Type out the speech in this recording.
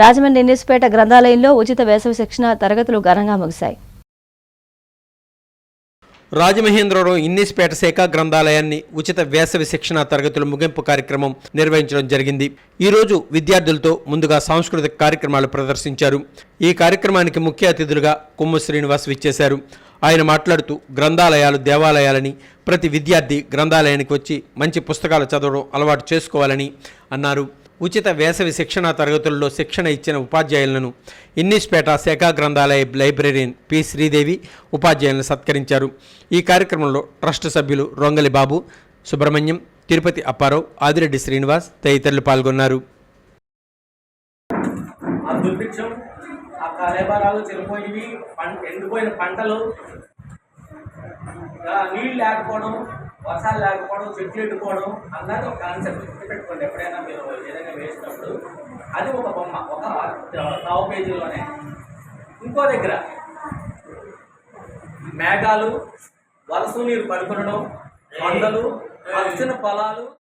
రాజమండ్రి నిస్పేట గ్రంథాలయంలో ఉచిత వేసవి శిక్షణ తరగతులు ఘనంగా ముగిశాయి. రాజమహేంద్రవరం ఇన్నిస్పేట శాఖ గ్రంథాలయాన్ని ఉచిత వేసవి శిక్షణ తరగతుల ముగింపు కార్యక్రమం నిర్వహించడం జరిగింది. ఈరోజు విద్యార్థులతో ముందుగా సాంస్కృతిక కార్యక్రమాలు ప్రదర్శించారు. ఈ కార్యక్రమానికి ముఖ్య అతిథులుగా కొమ్ము శ్రీనివాస్ విచ్చేశారు. ఆయన మాట్లాడుతూ గ్రంథాలయాలు దేవాలయాలని ప్రతి విద్యార్థి గ్రంథాలయానికి వచ్చి మంచి పుస్తకాలు చదవడం అలవాటు చేసుకోవాలని అన్నారు. ఉచిత వేసవి శిక్షణ తరగతుల్లో శిక్షణ ఇచ్చిన ఉపాధ్యాయులను ఇన్నిస్పేట శాఖ గ్రంథాలయ లైబ్రరీన్ పి. శ్రీదేవి ఉపాధ్యాయులను సత్కరించారు. ఈ కార్యక్రమంలో ట్రస్ట్ సభ్యులు రొంగలి బాబు సుబ్రహ్మణ్యం తిరుపతి అప్పారావు ఆదిరెడ్డి శ్రీనివాస్ తదితరులు పాల్గొన్నారు. ఆ కలేబరాలు చెడిపోయినవి ఎండిపోయిన పంటలు. నీళ్ళు లేకపోవడం వర్షాలు లేకపోవడం చెట్లు ఎండిపోవడం అన్నది ఒక కాన్సెప్ట్ గుర్తుపెట్టుకోండి ఎప్పుడైనా మీరు. ఏదైనా అది ఒక బొమ్మ ఒక టాప్ పేజీలోనే. ఇంకో దగ్గర. మేఘాలు వలస నీరు పడుకునడం కొండలు పచ్చిన పొలాలు.